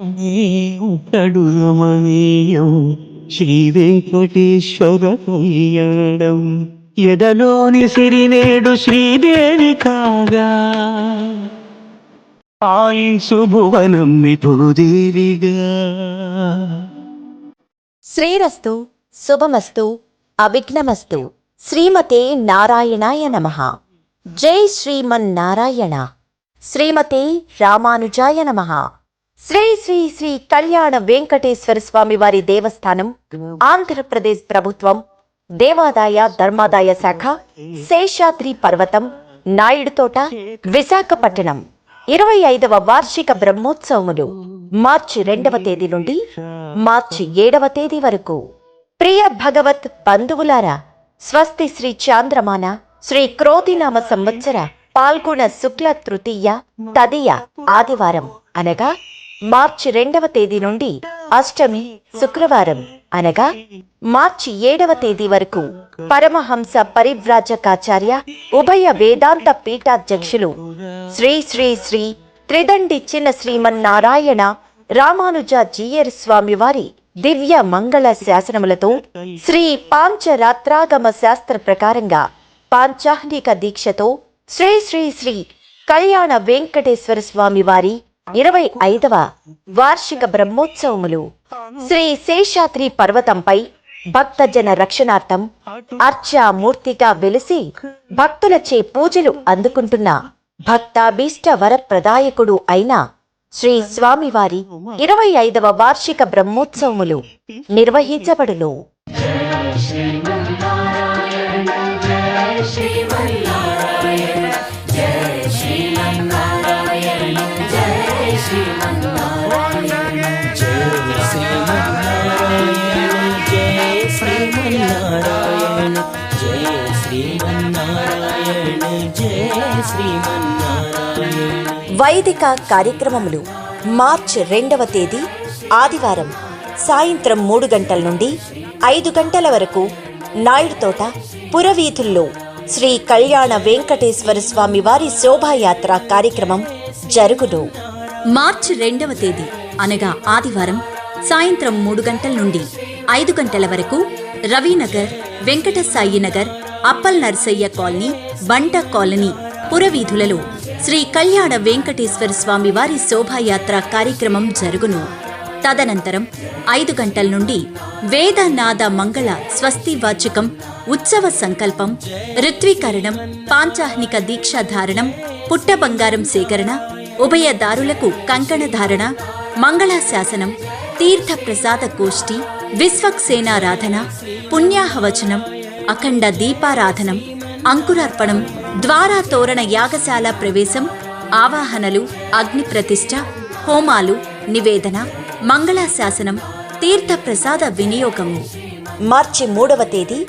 కడు రమణీయం శ్రీ వెంకటేశ్వర కళ్యాణం ఎదలోని సిరినేడు శ్రీదేవి కాగా. ఆయుసు భువనం విభూదేవిగా శ్రీరస్తు శుభమస్తు అవిఘ్నమస్తు శ్రీమతే నారాయణాయ నమ. జై శ్రీమన్నారాయణ. శ్రీమతే రామానుజాయ నమ. శ్రీ శ్రీ శ్రీ కళ్యాణ వెంకటేశ్వర స్వామి వారి దేవస్థానం ఆంధ్రప్రదేశ్ ప్రభుత్వం దేవాదాయ ధర్మాదాయ శాఖ శేషాద్రి పర్వతం నాయుడుతోట విశాఖపట్నం. ఇరవై ఐదవ వార్షిక బ్రహ్మోత్సవములు మార్చి రెండవ తేదీ నుండి మార్చి ఏడవ తేదీ వరకు. ప్రియ భగవత్ బంధువులారా స్వస్తి శ్రీ చాంద్రమాన శ్రీ క్రోధినామ సంవత్సర పాల్గొన శుక్ల తృతీయ తదియ ఆదివారం అనగా మార్చి రెండవ తేదీ నుండి అష్టమి శుక్రవారం అనగా మార్చి ఏడవ తేదీ వరకు పరమహంస పరివ్రాజకాచార్య ఉభయ వేదాంత పీఠాధ్యక్షులు శ్రీ శ్రీ శ్రీ త్రిదండి చిన్న శ్రీమన్నారాయణ రామానుజ జీయర్ స్వామి వారి దివ్య మంగళ శాసనములతో శ్రీ పాంచరాత్రాగమ శాస్త్ర ప్రకారంగా పాంచాహ్నిక దీక్షతో శ్రీ శ్రీ శ్రీ కళ్యాణ వెంకటేశ్వర స్వామి వారి ఇరవై ఐదవ వార్షిక బ్రహ్మోత్సవములు. శ్రీ శేషాద్రి పర్వతంపై భక్తజన రక్షణార్థం అర్చామూర్తిగా వెలిసి భక్తులచే పూజలు అందుకుంటున్న భక్తాభీష్ట వరప్రదాయకుడు అయిన శ్రీ స్వామివారి ఇరవై ఐదవ వార్షిక బ్రహ్మోత్సవములు నిర్వహించబడును. జయ శ్రీమన్నారాయణ జయ శ్రీమన్నారాయణ జయ శ్రీమన్నారాయణ వైదిక కార్యక్రమములు మార్చ్ రెండవ తేదీ ఆదివారం సాయంత్రం మూడు గంటల నుండి ఐదు గంటల వరకు నాయుడు తోట పురవీధుల్లో శ్రీ కళ్యాణ వెంకటేశ్వర స్వామి వారి శోభాయాత్ర కార్యక్రమం జరుగును. మార్చి రెండవ తేదీ అనగా ఆదివారం సాయంత్రం మూడు గంటల నుండి ఐదు గంటల వరకు రవినగర్ వెంకటసాయి నగర్ అప్పల్ నర్సయ్య కాలనీ బంట కాలనీ పురవీధులలో శ్రీ కళ్యాణ వెంకటేశ్వర స్వామి వారి శోభాయాత్ర కార్యక్రమం జరుగును. తదనంతరం ఐదు గంటల నుండి వేదనాద మంగళ స్వస్తి వాచకం ఉత్సవ సంకల్పం ఋత్వీకరణం పాంచాహ్నిక దీక్షాధారణం పుట్ట బంగారం సేకరణ ఉభయదారులకు కంకణ ధారణ మంగళాశాసనం తీర్థ ప్రసాద గోష్ఠి విశ్వక్సేనారాధన పుణ్యాహవచనం అఖండ దీపారాధనం అంకురార్పణం ద్వారా తోరణ యాగశాల ప్రవేశం ఆవాహనలు అగ్ని ప్రతిష్ఠ హోమాలు నివేదన మంగళాశాసనం తీర్థ ప్రసాద వినియోగము. మార్చి మూడవ తేదీ